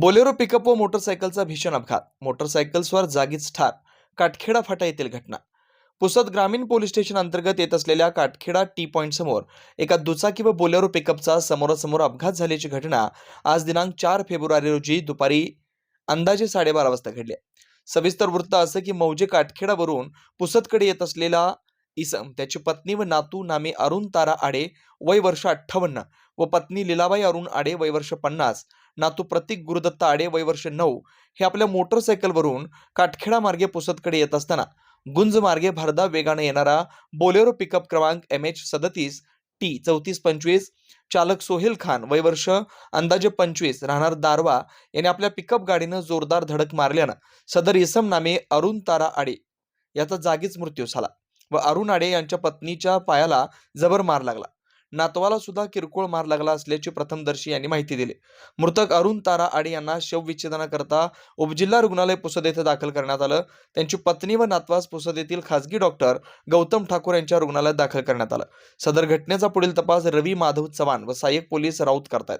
Bolero pickup व मोटरसायकलचा भीषण अपघात. मोटरसायकल्सवर जागीच ठार. काटखेडा फाटा येथील घटना. पुसद ग्रामीण पोलीस स्टेशन अंतर्गत येत असलेल्या काटखेडा टी पॉईंट समोर एका दुचाकी व बोलेरो पिकअपचा समोरासमोर अपघात झाल्याची घटना आज दिनांक चार फेब्रुवारी रोजी दुपारी अंदाजे साडेबारा वाजता घडली आहे. सविस्तर वृत्त असं की मौजे काटखेडावरून पुसदकडे येत असलेला इसम त्याची पत्नी व नातू नामे अरुण तारा आडे वय वर्ष अठ्ठावन्न. व पत्नी लीलाबाई अरुण आडे वय वर्ष पन्नास. नातू प्रतीक गुरुदत्त आडे वय वर्ष नऊ. हे आपल्या मोटरसायकलवरून काटखेडा मार्गे पुसदकडे येत असताना गुंज मार्गे भरधाव वेगाने येणारा बोलेरो पिकअप क्रमांक एम एच सदतीस टी चौतीस पंचवीस चालक सोहेल खान वय वर्ष अंदाजे पंचवीस राहणार दारवा. याने आपल्या पिकअप गाडीनं जोरदार धडक मारल्यानं सदर इसम नामे अरुण तारा आडे याचा जागीच मृत्यू झाला. व अरुण आडे यांच्या पत्नीच्या पायाला जबर मार लागला. नातवाला सुद्धा किरकोळ मार लागला असल्याची प्रथमदर्शी यांनी माहिती दिली. मृतक अरुण तारा आडे यांना शवविच्छेदनाकरता उपजिल्हा रुग्णालय पुसद येथे दाखल करण्यात आलं. त्यांची पत्नी व नातवास पुसद येथील खासगी डॉक्टर गौतम ठाकूर यांच्या रुग्णालयात दाखल करण्यात आलं. सदर घटनेचा पुढील तपास रवी माधव चव्हाण व सहाय्यक पोलीस राऊत करतायत.